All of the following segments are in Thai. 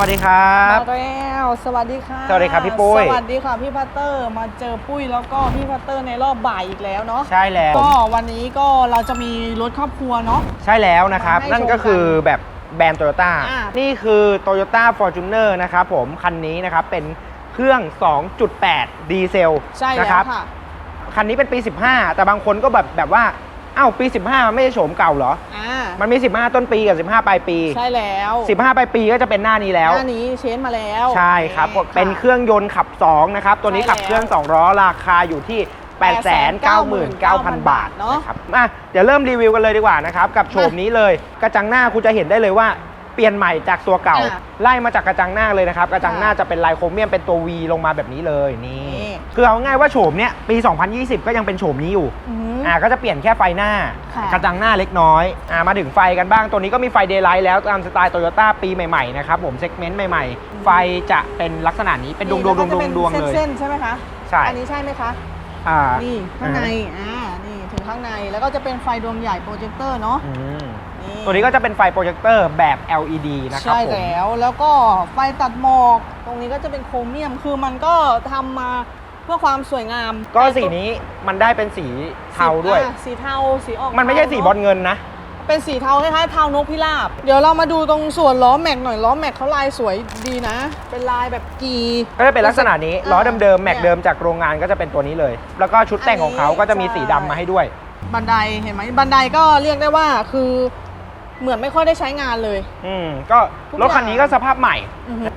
วัสดีครับ มาแล้วสวัสดีค่ะ สวัสดีครับพี่ปุ้ย สวัสดีค่ะพี่พัตเตอร์มาเจอปุ้ยแล้วก็พี่พัตเตอร์ในรอบบ่ายอีกแล้วเนาะใช่แล้ว ก็วันนี้ก็เราจะมีรถครอบครัวเนาะ ใช่แล้วนะครับ มาให้นั่นก็ชมกันคือแบบแบรนด์โตโยต้า อ่านี่คือ Toyota Fortuner นะครับผมคันนี้นะครับเป็นเครื่อง 2.8 ดีเซลใช่นะแล้ครัวบค่ะ คันนี้เป็นปี 15 แต่บางคนก็แบบแบบว่า อ้าวปี 15 มันไม่ใช่โฉมเก่าเหรอ อ่า มันมี 15 ต้นปีกับ 15 ปลายปี ใช่แล้ว15 ปลายปีก็จะเป็นหน้านี้แล้ว หน้านี้เชนมาแล้วใช่ครับค่ะเป็นเครื่องยนต์ขับ 2 นะครับ ตัวนี้ใช่ขับเครื่อง 2 ล้อราคาอยู่ที่ 899,000 บาทเนอะนะครับมาเดี๋ยวเริ่มรีวิวกันเลยดีกว่านะครับ กับโฉมนี้เลย กระจังหน้าคุณจะเห็นได้เลยว่าเปลี่ยนใหม่จากตัวเก่า อะไล่มาจากกระจังหน้าเลยนะครับ กระจังหน้าค่ะจะเป็นลายโครเมียมเป็นตัว V ลงมาแบบนี้เลยนี่นี่ คือเอาง่ายว่าโฉมเนี้ยปี 2020 ก็ยังเป็นโฉมนี้อยู่ อือหื ออ่าก็จะเปลี่ยนแค่ไฟหน้า ค่ะ กระจังหน้าเล็กน้อยอ่ามาถึงไฟกันบ้าง ตัวนี้ก็มีไฟเดย์ไลท์แล้วตามสไตล์โตโยต้าปีใหม่ๆนะครับผมเซกเมนต์ใหม่ๆ ไฟจะเป็นลักษณะนี้เป็นดวงดวงดวงดวงดวงเลยเส้นๆใช่ไหมคะใช่ อันนี้ใช่ไหมคะ อ่านี่ข้างใน อ่า นี่ถึงข้างใน แล้วก็จะเป็นไฟดวงใหญ่โปรเจคเตอร์เนาะอืมนี่ตัวนี้ก็จะเป็นไฟโปรเจคเตอร์แบบ LED นะครับใช่ผม แล้ว แล้วก็ไฟตัดหมอก ตรงนี้ก็จะเป็นโครเมียม คือมันก็ทำมา เพื่อความสวยงามก็สีนี้มันได้เป็นสีเทาด้วย อะสีเทาสีออกมันไม่ใช่เทาสีเะบอลเงินนะ เป็นสีเทาคล้ายๆเทานกพิราบ เดี๋ยวเรามาดูตรงส่วนล้อแม็กหน่อยล้อแม็กเขาลายสวยดีนะ เป็นลายแบบกี ก็จะเป็นลักษณะนี้อ่าล้อเดิมๆแม็กเนี่ยเดิมจากโรงงานก็จะเป็นตัวนี้เลย แล้วก็ชุดแต่งของเขาก็จะมีสีดำมาให้ด้วย บันไดเห็นไหมบันไดก็เรียกได้ว่าคือ เหมือนไม่ค่อยได้ใช้งานเลย อืมก็ทุกรถคันนี้ก็สภาพใหม่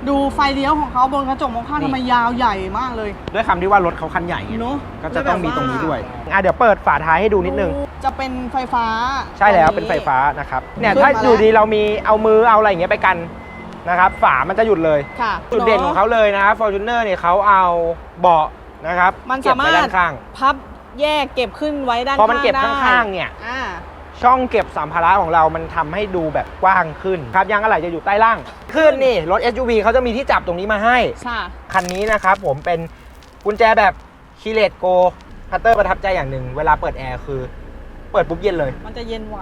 ดูไฟเลี้ยวของเขาบนกระจกมองข้างนี่ ทำไมยาวใหญ่มากเลยด้วยคำที่ว่ารถเขาคันใหญ่ไงเนาะก็จะต้องมีตรงนี้ด้วยอะเดี๋ยวเปิดฝาท้ายให้ดูนิดนึง จะเป็นไฟฟ้าใช่แล้วตอเป็นไฟฟ้านะครับเนี่ยขึ้นถ้ามาอยู่แล้วดีเรามีเอามือเอาอะไรอย่างเงี้ยไปกันนะครับฝามันจะหยุดเลย ค่ะจุดเด่นของเขาเลยนะครับ Fortuner เนี่ยเขาเอาเบาะนะครับมันเก็บสามารไว้ถด้านข้างพับแยกเก็บขึ้นไว้ด้านพอมันเก็บได้ข้างๆเนี่ย อ่า ช่องเก็บสัมภาระของเรามันทำให้ดูแบบกว้างขึ้นครับยางอะไหล่จะอยู่ใต้ล่างขึ้นนี่รถ SUV เขาจะมีที่จับตรงนี้มาให้ค่ะคันนี้นะครับผมเป็นกุญแจแบบคีเลตโกพัตเตอร์ประทับใจอย่างหนึ่งเวลาเปิดแอร์คือเปิดปุ๊บเย็นเลย มันจะเย็นไว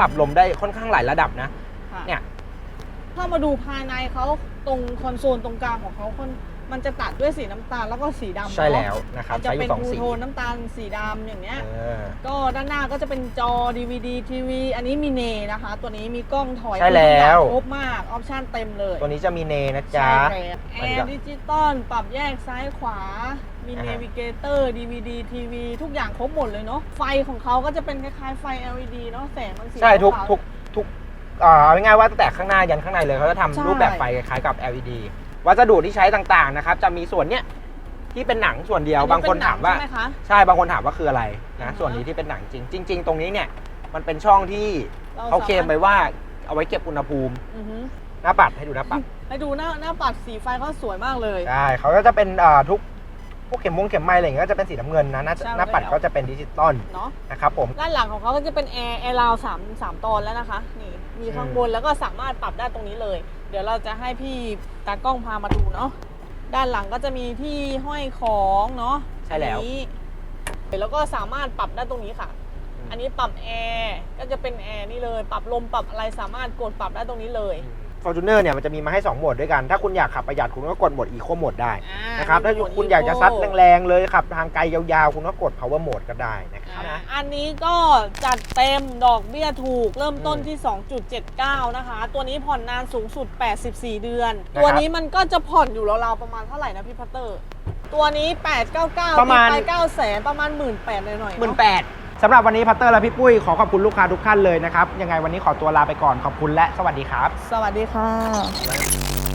ปรับลมได้ค่อนข้างหลายระดับนะค่ะเนี่ย ถ้ามาดูภายในเขาตรงคอนโซลตรงกลางของเขาคน มันจะตัดด้วยสีน้ำตาลแล้วก็สีดำใช่เนอะแล้วนะครับมันจะใช้อเป็นยู่สองทูสีโทนน้ำตาลสีดำอย่างเงี้ย เออ ก็ด้านหน้าก็จะเป็นจอ DVD ทีวี อันนี้มีเนนะคะ ตัวนี้มีกล้องถอยใช่แล้ว ครบมาก ออปชั่นเต็มเลยตัวนี้จะมีเนนะจ๊ะ ใช่แล้วแออันนี้ก็ร์ดิจิตอลปรับแยกซ้ายขวา มีอ่าเนฮะ วิเกเตอร์ DVD ทีวีทุกอย่างครบหมดเลยเนาะ ไฟของเขาก็จะเป็นคล้ายๆไฟ LED เนาะ แสงมันสีใช่ทุกขาวๆทุกทุกอ่าเอาง่ายๆว่าตั้งแต่ข้างหน้ายันข้างในเลยเขาจะทำใช่รูปแบบไฟคล้ายๆกับ LED วัสดุที่ใช้ต่างๆนะครับ จะมีส่วนเนี้ยที่เป็นหนังส่วนเดียวอับางคนถามว่าเป็นหนังใช่ไหมคะใช่บางคนถามว่าคืออะไรอือนะฮะส่วนนี้ที่เป็นหนังจริงจริง ๆ ตรงนี้เนี่ยมันเป็นช่องที่เราเขาเคลมสามารถไปว่าเอาไว้เก็บอุณหภูมิอือฮึหน้าปัดให้ดูหน้าปัดให้ดูหน้าหน้าปัดสีไฟเขาสวยมากเลยใช่เขาก็จะเป็นอ่าทุกพวกเข็มมงเข็มไม้อะไรอย่างเงี้ยก็จะเป็นสีน้ำเงินนะหน้าใช่หน้าปัดแล้วเขาจะเป็นดิจิตอลเนาะนะครับผมด้านหลังของเขาก็จะเป็นแอร์แอร์ราวสามสามตอนแล้วนะคะนี่มีข้างบนแล้วก็สามารถปรับได้ตรงนี้เลย เดี๋ยวเราจะให้พี่ตากล้องพามาดูเนาะด้านหลังก็จะมีที่ห้อยของเนาะใช่แล้ว อันนี้แล้วก็สามารถปรับได้ตรงนี้ค่ะ อันนี้ปรับแอร์ก็จะเป็นแอร์นี่เลย ปรับลมปรับอะไรสามารถกดปรับได้ตรงนี้เลยฟอร์ จูเนอร์เนี่ยมันจะมีมาให้ 2 โหมดด้วยกัน ถ้าคุณอยากขับประหยัดคุณก็กดโหมดอีโคโหมดได้อ่านะครับถ้ามีโหมดคุณอยากจะ Eco ซัดแรงๆเลยขับทางไกลยาวๆ คุณก็กด power mode ก็ได้นะครับ อ่านะอันนี้ก็จัดเต็มดอกเบี้ยถูกเริ่มต้นอืมที่ 2.79 นะคะ ตัวนี้ผ่อนนานสูงสุด 84 เดือน นะครับตัวนี้มันก็จะผ่อนอยู่ราวๆประมาณเท่าไหร่นะพี่พัตเตอร์ ตัวนี้ 899ประมาณตีไป9แสนประมาณ 1 8ื่นหน่อยๆหมื่นเนาะแปด สำหรับวันนี้พัตเตอร์และพี่ปุ้ยขอขอบคุณลูกค้าทุกท่านเลยนะครับ ยังไงวันนี้ขอตัวลาไปก่อนขอบคุณและสวัสดีครับ สวัสดีค่ะ